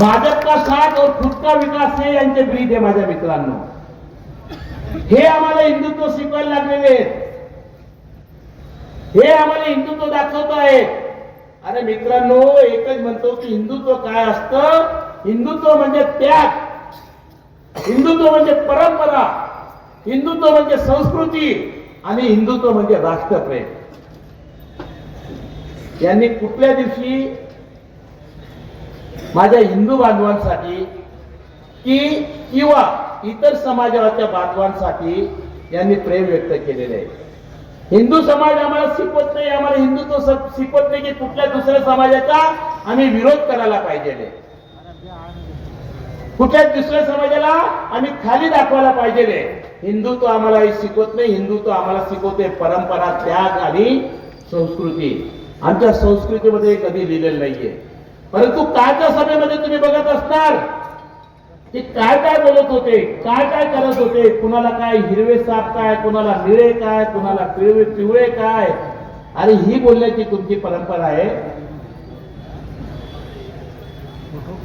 भाजप का साथ और खुद का विकास हे यांचे ब्रीद आहे माझ्या मित्रांनो. हे आम्हाला हिंदुत्व शिकवायला लागलेले आहेत. हे आम्हाला हिंदुत्व दाखवत आहेत. अरे मित्रांनो एकच म्हणतो की हिंदुत्व काय असतं? हिंदुत्व म्हणजे त्याग. हिंदुत्व म्हणजे परंपरा. हिंदुत्व म्हणजे संस्कृती. आणि हिंदुत्व म्हणजे राष्ट्रप्रेम. यांनी कुठल्या दिवशी माझ्या हिंदू बांधवांसाठी की किंवा इतर समाजाच्या बांधवांसाठी यांनी प्रेम व्यक्त केलेले आहे. हिंदू समाज आम्हाला शिकवत नाही आम्हाला हिंदुत्व शिकवत नाही की कुठल्या दुसऱ्या समाजाचा आम्ही विरोध करायला पाहिजे कुठल्या दुसऱ्या समाजाला आम्ही खाली दाखवायला पाहिजे हिंदुत्व आम्हाला शिकवत नाही हिंदुत्व आम्हाला शिकवते. परंपरा त्याग आणि संस्कृती. आमच्या संस्कृतीमध्ये कधी लिहिलेलं नाहीये. परंतु कालच्या सभेमध्ये तुम्ही बघत असणार ते काय काय बोलत होते काय काय करत होते कुणाला काय हिरवे साप काय कुणाला निळे काय कुणाला पिवळे पिवळे काय? अरे ही बोलण्याची तुमची परंपरा आहे.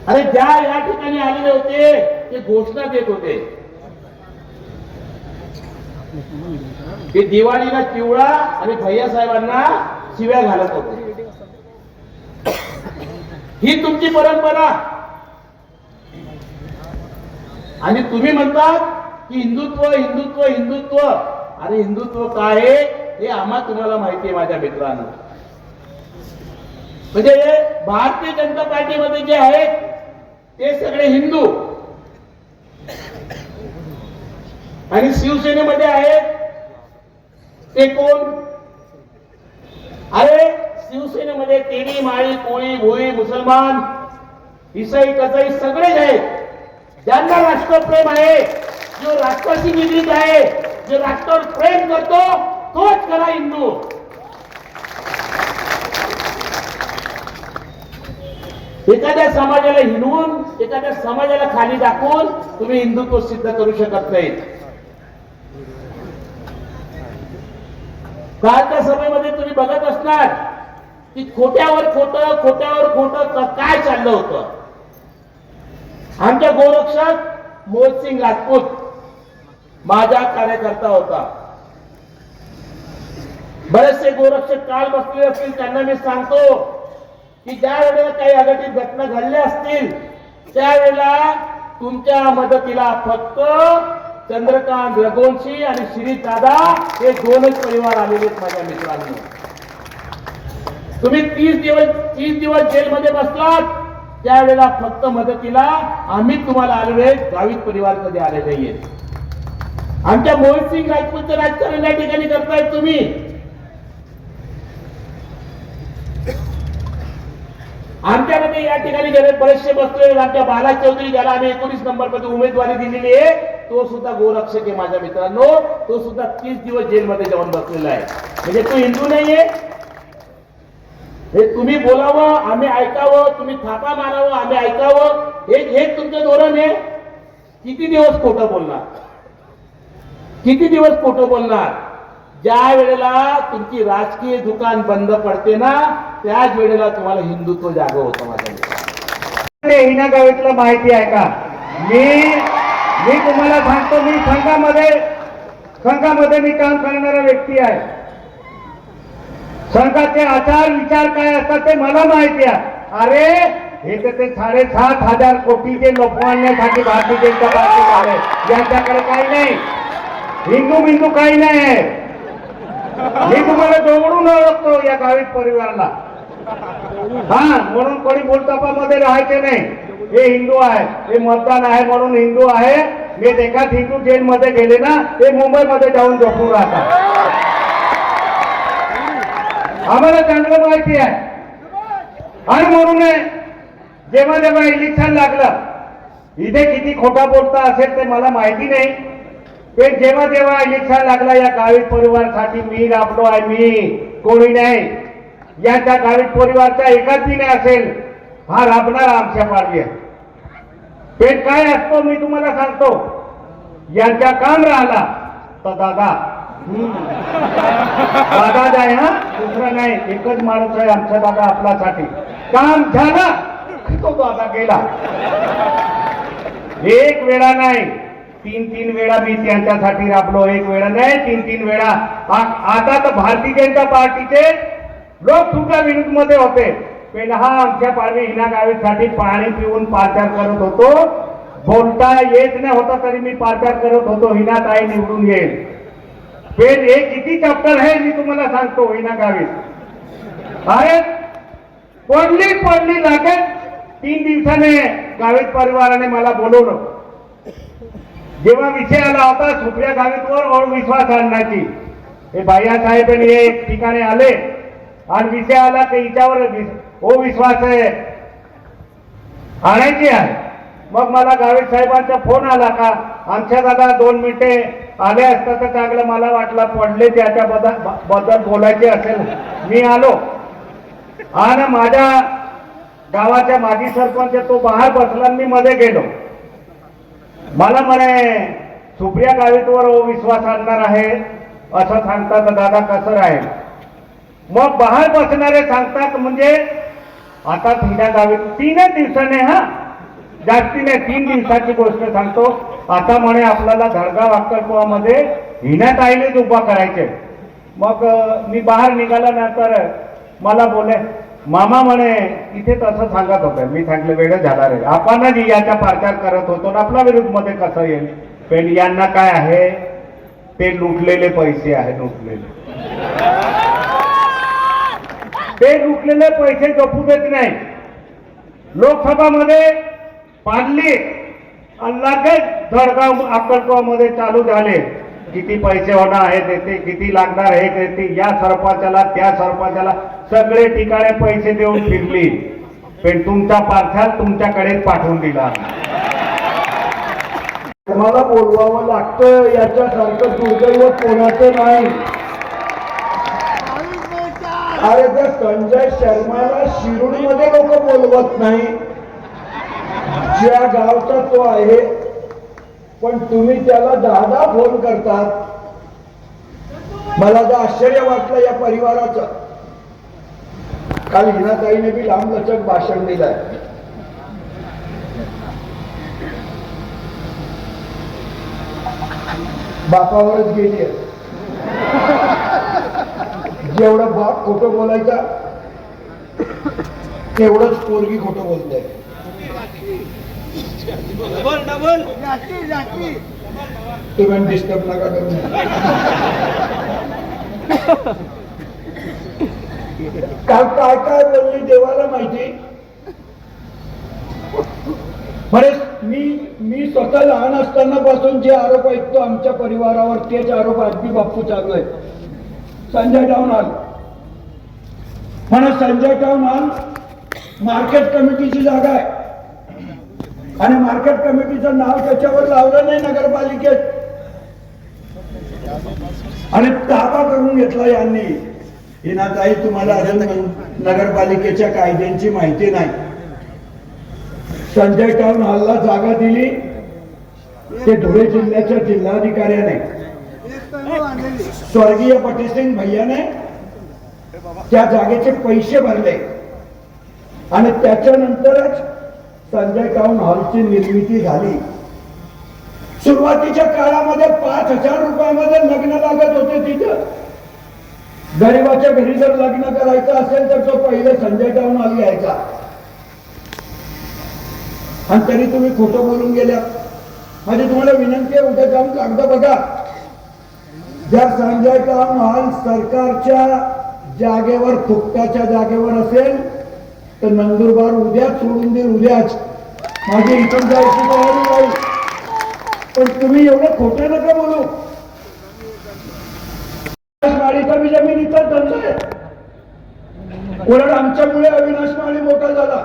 अरे ज्या या ठिकाणी आलेले होते ते घोषणा देत होते. ते दिवाळीला चिवळा आणि भैया साहेबांना शिव्या घालत होते. ही तुमची परंपरा. आणि तुम्ही म्हणतात की हिंदुत्व हिंदुत्व हिंदुत्व. आणि हिंदुत्व काय आहे? हे आम्हा तुम्हाला माहिती आहे माझ्या मित्रांनो. म्हणजे भारतीय जनता पार्टीमध्ये जे आहेत ते सगळे हिंदू. आणि शिवसेनेमध्ये आहेत ते कोण? अरे शिवसेनेमध्ये तेली माळी कोळी भोई मुसलमान इसाई कसाई सगळेच आहेत ज्यांना राष्ट्रप्रेम आहे जो राष्ट्राशी निगडीत आहे जो राष्ट्रावर प्रेम करतो तोच करा हिंदू एखाद्या समाजाला हिनवून एखाद्या समाजाला खाली दाखवून तुम्ही हिंदुत्व सिद्ध करू शकत नाही. कालच्या सभेमध्ये तुम्ही बघत असणार की खोट्यावर खोट खोट्यावर खोट काय चाललं होतं? आमच्या गोरक्षक मोहसिंग राजपूत माझा कार्यकर्ता होता. बरेचसे गोरक्षक काल बसलेले असतील त्यांना मी सांगतो की ज्या वेळेला काही अघटित घटना घडल्या असतील त्यावेळेला तुमच्या मदतीला फक्त चंद्रकांत रघुवंशी आणि श्री दादा हे दोनच परिवार आलेले आहेत माझ्या मित्रांनी. तुम्ही तीस दिवस तीस दिवस जेलमध्ये बसलात त्यावेळेला फक्त मदतीला आम्ही तुम्हाला आलेलो आहे गावित परिवार कधी आले नाहीये आमच्या मोहित सिंग राजपूतचं राजकारण या ठिकाणी करताय तुम्ही. आमच्यामध्ये या ठिकाणी गेले बरेचसे बसले आमच्या बाला चौधरी ज्याला आम्ही एकोणीस नंबरमध्ये उमेदवारी दिलेली आहे तो सुद्धा गोरक्षक आहे माझ्या मित्रांनो. तो सुद्धा तीस दिवस जेलमध्ये जाऊन बसलेला आहे. म्हणजे तो हिंदू नाहीये हे तुम्ही बोलावं आम्ही ऐकावं तुम्ही थापा मारावं आम्ही ऐकावं. हे हेच तुमचं धोरण आहे. किती दिवस खोटं बोलणार? किती दिवस खोटं बोलणार? ज्या वेळेला तुमची राजकीय दुकान बंद पडते ना त्याच वेळेला तुम्हाला हिंदुत्व जाग होतं माझ्या हिना गावीतला माहिती आहे का? मी मी तुम्हाला सांगतो मी संघामध्ये संघामध्ये मी काम करणारा व्यक्ती आहे. संघाचे आचार विचार काय असतात ते मला माहिती आहे. अरे हे तर ते साडेसात हजार कोटीचे लोकमान्यासाठी भारतीय जनता पार्टी झाले यांच्याकडे काही नाही. हिंदू बिंदू काही नाही. आहे मी तुम्हाला जवळून ओळखतो या गावित परिवाराला. हा म्हणून कोणी बोलतापामध्ये राहायचे नाही. हे हिंदू आहे हे मतदान आहे म्हणून हिंदू आहे. मी एकाच हिंदू जेलमध्ये गेले ना ते मुंबईमध्ये जाऊन झोपून राहतात. आम्हाला चांगलं माहिती आहे. आणि म्हणून जेव्हा जेव्हा इलेक्शन लागलं इथे किती खोटा बोलता असेल ते मला माहिती नाही. पण जेव्हा जेव्हा इलेक्शन लागला या गावित परिवारासाठी मी राबलो आहे मी कोणी नाही. या त्या गावित परिवारचा एकाच नाही असेल हा राबणार आमच्या मार्गी आहे पेट काय असतो मी तुम्हाला सांगतो. यांच्या काम राहिला तर दादा दादा आहे हा? दुसरा नाही. एकच माणूस आहे आमचा दादा आपल्यासाठी. काम झालं. तो दादा गेला. एक वेळा नाही. तीन तीन वेळा मी त्यांच्यासाठी राबलो. एक वेळा नाही तीन तीन वेळा. आता तर भारतीय जनता पार्टीचे लोक तुमच्या विरुद्धमध्ये होते. पहिला हा आमच्या पाडवी हिना गावीसाठी पाणी पिऊन पाचार करत होतो. बोलता येत नाही होता तरी मी पाचार करत होतो. हिना ताई निवडून येईल. पण हे किती चॅप्टर आहे मी तुम्हाला सांगतो विना गावी अरे पडली पडली लागेल. तीन दिवसाने गावित परिवाराने मला बोलवलं. जेव्हा विषय आला होता सुप्रिया गावितवर और विश्वास आणण्याची. हे साहेब हे ठिकाणी आले. आणि विषय आला की हिच्यावर विस- ओ विश्वास आहे. आणायची आहे. मग मला गावित साहेबांचा फोन आला का आमच्या दादा दोन मिनिटे आले असता तर चांगलं मला वाटलं पडले त्याच्या बद्दल बद्दल बोलायचे असेल. मी आलो. आणि माझ्या गावाच्या माजी सरपंच तो बाहेर बसला मी मध्ये गेलो. मला म्हणे सुप्रिया गावितवर हो, विश्वास आणणार आहे. असं सांगतात दादा कसं राहील? मग बाहेर बसणारे सांगतात म्हणजे आता तिन्या गावी तीनच दिवसाने हा? जास्ती नाही तीन दिवसाची गोष्ट सांगतो. आता म्हणे आपल्याला धडगाव अक्कलकुवामध्ये हिण्यात आईलेच उभा करायचे मग मी बाहेर निघाल्यानंतर मला बोले मामा म्हणे इथे तसं सांगत होतं. मी सांगितलं वेळ झाला रे. आपणच याच्या प्रचार करत होतो ना आपल्या विरुद्धमध्ये कसं येईल? पण यांना काय आहे? ते लुटलेले पैसे आहे लुटलेले. ते लुटलेले पैसे जपू देत नाही. लोकसभामध्ये पाडली. लगेच धडगाव अक्कलकोमध्ये चालू झाले. किती पैसे होणार आहे त्याचे किती लागणार आहे त्याचे या सरपंचाला त्या सरपंचाला सगळे ठिकाणी पैसे देऊन फिरली. पण तुमचा पार्सल तुमच्याकडे पाठवून दिला. मला बोलवावं लागतं याच्यासारखं दुर्दैव कोणाचं नाही. अरे त्या संजय शर्माला शिरूरमध्ये लोक बोलवत नाही ज्या गावचा तो आहे पण तुम्ही त्याला दहा दहा फोन करतात. मला तर आश्चर्य वाटलं या परिवाराचं. काल हिनाताईने बी लांब लचक भाषण दिलंय. बापावरच गेली जेवढं बाप खोटं बोलायचा तेवढंच पोरगी खोटं बोलते तुम्ही डिस्टर्ब नका करू. काल काय काय बोलली देवाला माहिती? म्हणे मी मी स्वतः लहान असताना पासून जे आरोप ऐकतो आमच्या परिवारावर तेच आरोप आजबी बाप्पू चालू आहेत. संजय टाऊन हॉल म्हणा संजय टाऊन हॉल मार्केट कमिटीची जागा आहे. आणि मार्केट कमिटीचं नाव त्याच्यावर लावलं नाही नगरपालिकेत. आणि ताबा करून घेतला यांनी. हिनाताई तुम्हाला अजून नगरपालिकेच्या कायद्यांची माहिती नाही. संजय टाऊन हॉलला जागा दिली. ते धुळे जिल्ह्याच्या जिल्हाधिकाऱ्याने. स्वर्गीय पटेसिंग भैयाने त्या जागेचे पैसे भरले. आणि त्याच्यानंतरच संजय टाऊन हॉलची निर्मिती झाली? सुरुवातीच्या काळामध्ये पाच हजार रुपयामध्ये लग्न लागत होते तिथं. गरीबाच्या घरी जर लग्न करायचं असेल तर तो पहिले संजय टाऊन हॉल घ्यायचा. आणि तरी तुम्ही खोटं बोलून गेल्या. म्हणजे तुम्हाला विनंती आहे उद्या जाऊन कागद बघा. जर संजय टाऊन हॉल सरकारच्या जागेवर फुकटाच्या जागेवर असेल तर नंदुरबार उद्याच सोडून दे उद्याच. माझी इथून जायची तयारी नाही पण तुम्ही एवढं खोटं नका बोलू. माळीचा बी जमीन धंदा आहे. उलट आमच्यामुळे अविनाश माळी मोठा झाला.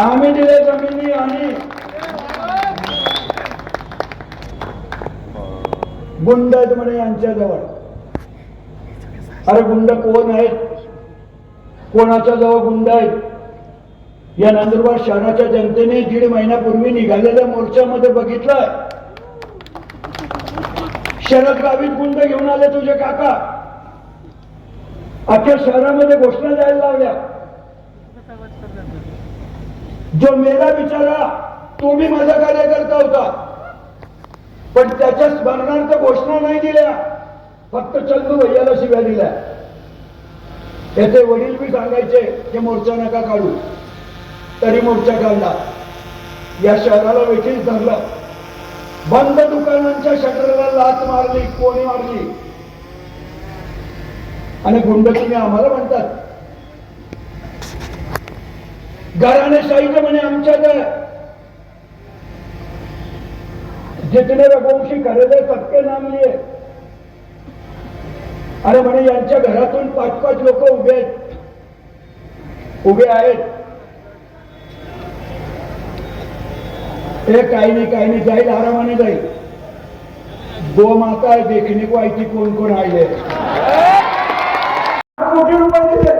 आम्ही दिले जमिनी आणि गुंड आहेत म्हणे यांच्याजवळ. अरे गुंड कोण आहेत? कोणाच्या जवळ गुंड आहेत? या नंदुरबार शहराच्या जनतेने दीड महिन्यापूर्वी निघालेल्या मोर्चामध्ये बघितलं शरद गावीत गुंड घेऊन आले तुझे काका. अख्ख्या शहरामध्ये घोषणा द्यायला लावल्या. जो मेला बिचारा तो मी माझा कार्यकर्ता होता. पण त्याच्या स्मरणार्थ घोषणा नाही दिल्या. फक्त चंदू भैयाला शिव्या दिल्या. त्याचे वडील बी सांगायचे की मोर्चा नका काढू. तरी मोर्चा काढला. या शहराला वेठीच धरलं. बंद दुकानांच्या शटरला लाच मारली कोणी मारली? आणि गुंड तुम्ही आम्हाला म्हणतात. घराणेशाहीचं म्हणे आमच्या तर जितने रघुवंशी खरेदी सबके नाम लिए. अरे म्हणे यांच्या घरातून पाच पाच लोक उभे आहेत. उभे आहेत. हे काही नाही काही नाही जाईल आरामाने जाईल. दो माता है कोण कोण आई थी कोटी रुपये दिले.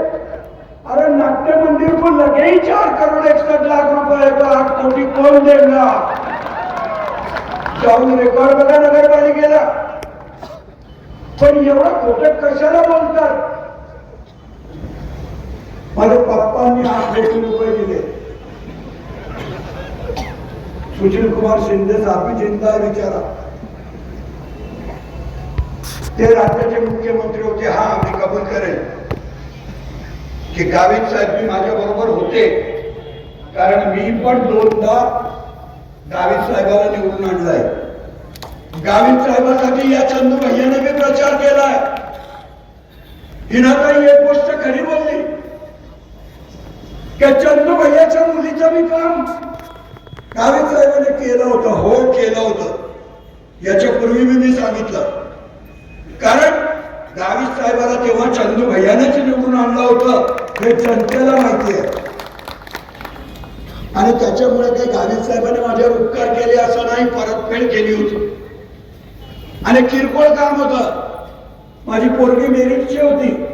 अरे नाट्य मंदिर को लगे ही चार करोड़ एकसठ लाख रुपये तो आठ कोटी कोण देणार? जाऊन रेकॉर्ड बघा नगरपालिकेला. पण एवढं खोटं कशाला बोलतात? माझ्या पप्पांनी आठ कोटी रुपये दिले. सुशील कुमार शिंदे साहेब चिंता विचारा ते राज्याचे मुख्यमंत्री होते हा मी कबूल करेन की गावित साहेब मी माझ्या बरोबर होते. कारण मी पण दोनदा गावित साहेबाला निवडून आणलाय. गावित साहेबासाठी या चंदू भैयाने मी प्रचार केलाय. हिनाताई एक गोष्ट खरी बोलली की चंदू भैयाच्या मुलीचं मी काम. गावित साहेबांनी केलं होतं हो केलं होतं. याच्यापूर्वी मी मी सांगितलं. कारण गावित साहेबाला तेव्हा चंदू भैयानेच निवडून आणलं होतं हे जनतेला माहिती आहे. आणि त्याच्यामुळे काही गावित साहेबांनी माझ्यावर उपकार केले असं नाही परतफेड केली होती. आणि किरकोळ काम होत. माझी पोरगी मेरिटची होती.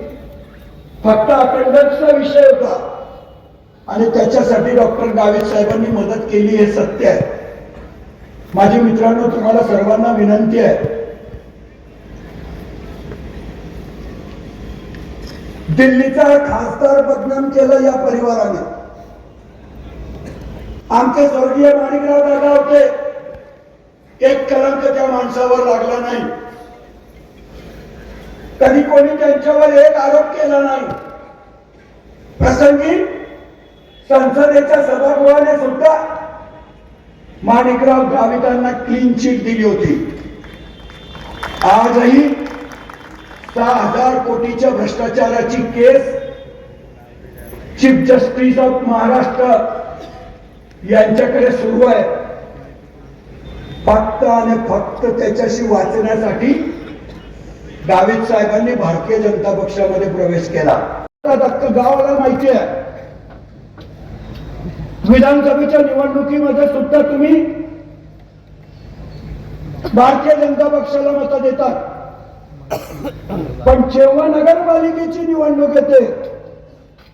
फक्त अटेंडन्सचा विषय होता. आणि त्याच्यासाठी डॉक्टर गावित साहेबांनी मदत केली हे सत्य आहे. माझी मित्रांनो तुम्हाला सर्वांना विनंती आहे. दिल्लीचा खासदार बदनाम केलं या परिवाराने. आमचे स्वर्गीय माणिकराव दादा होते. एक कलंक त्या माणसावर लागला नाही. कधी कोणी त्यांच्यावर एक आरोप केला नाही. प्रसंगी संसदेच्या सभागृहाने सुद्धा माणिकराव गावितांना क्लीन चिट दिली होती. आजही सहा हजार कोटीच्या भ्रष्टाचाराची case chief justice of Maharashtra यांच्याकडे सुरू आहे. फक्त आणि फक्त त्याच्याशी वाचण्यासाठी गावित साहेबांनी भारतीय जनता पक्षामध्ये प्रवेश केला. गावाला माहिती आहे. विधानसभेच्या निवडणुकीमध्ये सुद्धा तुम्ही भारतीय जनता पक्षाला मत देतात. पण जेव्हा नगरपालिकेची निवडणूक येते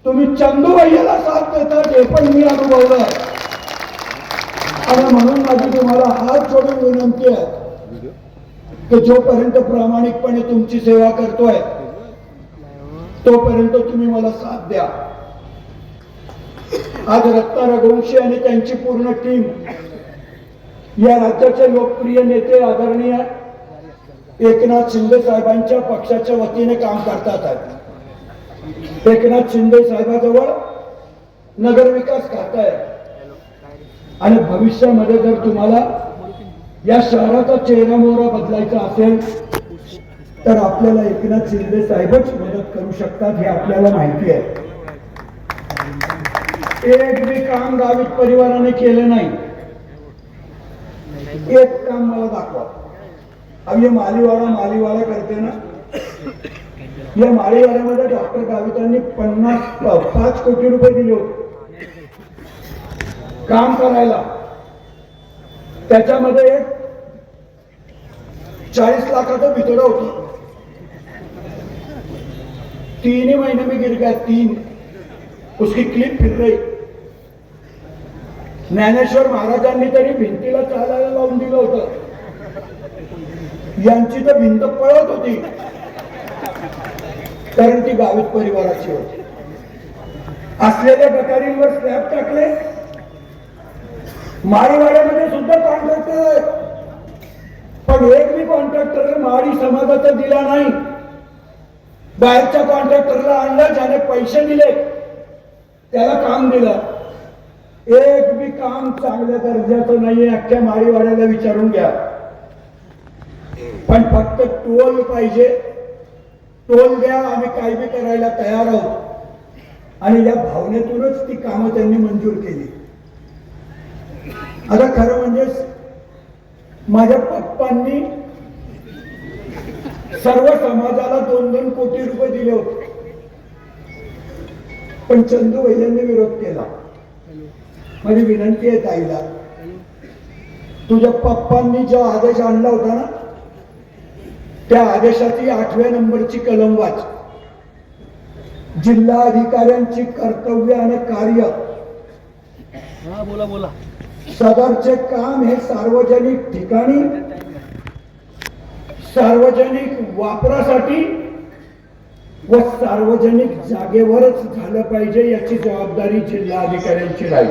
तुम्ही चंदू भैयाला साथ देतात हे पण मी अनुभवलं आणि म्हणून माझी तुम्हाला हात जोडून विनंती आहे की जोपर्यंत प्रामाणिकपणे तुमची सेवा करतोय तोपर्यंत तुम्ही मला साथ द्या. आज रत्ता रघुवंशी आणि त्यांची पूर्ण टीम या राज्याचे लोकप्रिय नेते आदरणीय एकनाथ शिंदे साहेबांच्या पक्षाच्या वतीने काम करतात एकनाथ शिंदे साहेबाजवळ नगरविकास खात आहे. आणि भविष्यामध्ये जर तुम्हाला या शहराचा चेहरा मोहरा बदलायचा असेल तर आपल्याला एकनाथ शिंदे साहेबच मदत करू शकतात हे आपल्याला माहिती आहे. एक मी काम गावित परिवाराने केलं नाही. एक काम मला दाखवा. अब ये मालीवाडा मालीवाला करते ना? या माळीवाड्यामध्ये डॉक्टर गावितांनी पन्नास पाच कोटी रुपये दिले होते. काम करायला. त्याच्यामध्ये एक चाळीस लाखाचं भितडं होती. तीन ही महीने में गिर गया तीन. उसकी क्लिप फिर रही. ज्ञानेश्वर महाराजांनी तरी भिंतीला चालायला लावून दिलं होतं. यांची तर भिंत पळत होती. कारण ती गावित परिवाराची होती. असलेल्या गटारींवर स्लॅब टाकले. माळीवाड्यामध्ये सुद्धा कॉन्ट्रॅक्टर आहे. पण एक बी कॉन्ट्रॅक्टर माळी समाजाचा दिला नाही. बाहेरच्या कॉन्ट्रॅक्टरला आणला ज्याने पैसे दिले त्याला काम दिलं. एक बी काम चांगल्या दर्जाचं नाहीये अख्ख्या माळीवाड्याला विचारून घ्या. पण फक्त टोल पाहिजे. टोल द्या आम्ही काही बी करायला तयार आहोत. आणि या भावनेतूनच ती कामं त्यांनी मंजूर केली. आता खरं म्हणजे माझ्या पप्पांनी सर्व समाजाला दोन दोन कोटी रुपये दिले होते. पण चंदू वैद्यांनी विरोध केला. माझी विनंती आहे ताईला तुझ्या पप्पांनी जो आदेश आणला होता ना त्या आदेशाची आठव्या नंबरची कलम वाच. जिल्हा अधिकाऱ्यांची कर्तव्य आणि कार्य. बोला बोला. सदरचे काम हे सार्वजनिक ठिकाणी सार्वजनिक वापरासाठी व सार्वजनिक जागेवरच झालं पाहिजे याची जबाबदारी जिल्हा अधिकाऱ्यांची राहील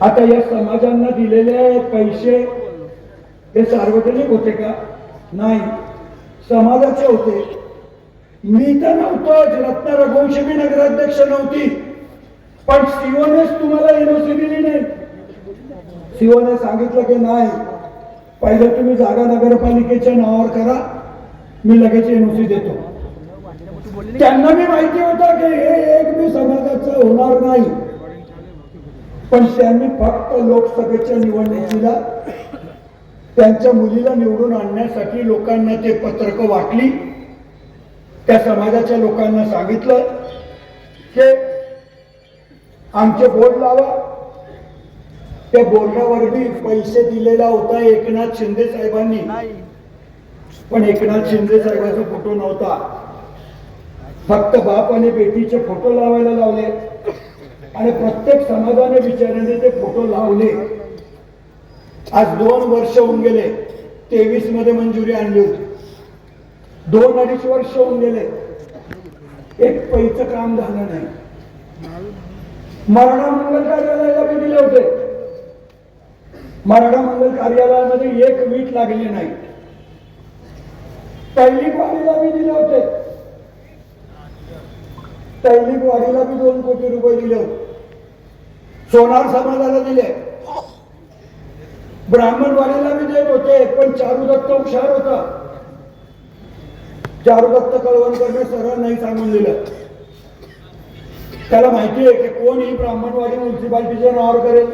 आता या समाजांना दिलेले पैसे हे सार्वजनिक होते का? नाही. समाजाचे होते. मी तर नव्हतो रत्न रघुवंशी मी नगराध्यक्ष नव्हती. पण सीओनेच तुम्हाला एनओसी दिली नाही. सीओने सांगितलं की नाही पहिले तुम्ही जागा नगरपालिकेच्या नावावर करा मी लगेच एनओसी देतो. त्यांना मी माहिती होतं की हे एक मी समाजाचं होणार नाही. पण त्यांनी फक्त लोकसभेच्या निवडणुकीला त्यांच्या मुलीला निवडून आणण्यासाठी लोकांना ते पत्रक वाटली. त्या समाजाच्या लोकांना सांगितलं की आमचे बोर्ड लावा. त्या बोर्डावर बी पैसे दिलेला होता एकनाथ शिंदे साहेबांनी. पण एकनाथ शिंदे साहेबांचा फोटो नव्हता. फक्त बाप आणि बेटीचे फोटो लावायला लावले. आणि प्रत्येक समाजाने बिचाऱ्याने ते फोटो लावले. आज दोन वर्ष होऊन गेले. तेवीसमध्ये मंजुरी आणली होती. दोन अडीच वर्ष होऊन गेले. एक पैचं काम झालं नाही. मराठा मंगल कार्यालयाला मी दिले होते. मराठा मंगल कार्यालयामध्ये एक वीट लागली नाही. तैलिक वाडीला मी दिले होते. तैलिक वाडीला बी दोन कोटी रुपये दिले. होते सोनार समाजाला दिले. ब्राह्मण वाडीला बी देत होते पण चारू दत्त हुशार होता. चारू दत्त कळवणकरने सरळ नाही सांगून दिलं. त्याला माहिती आहे की कोण ही ब्राह्मणवाडी म्युन्सिपाल्टीच्या नावावर करेल?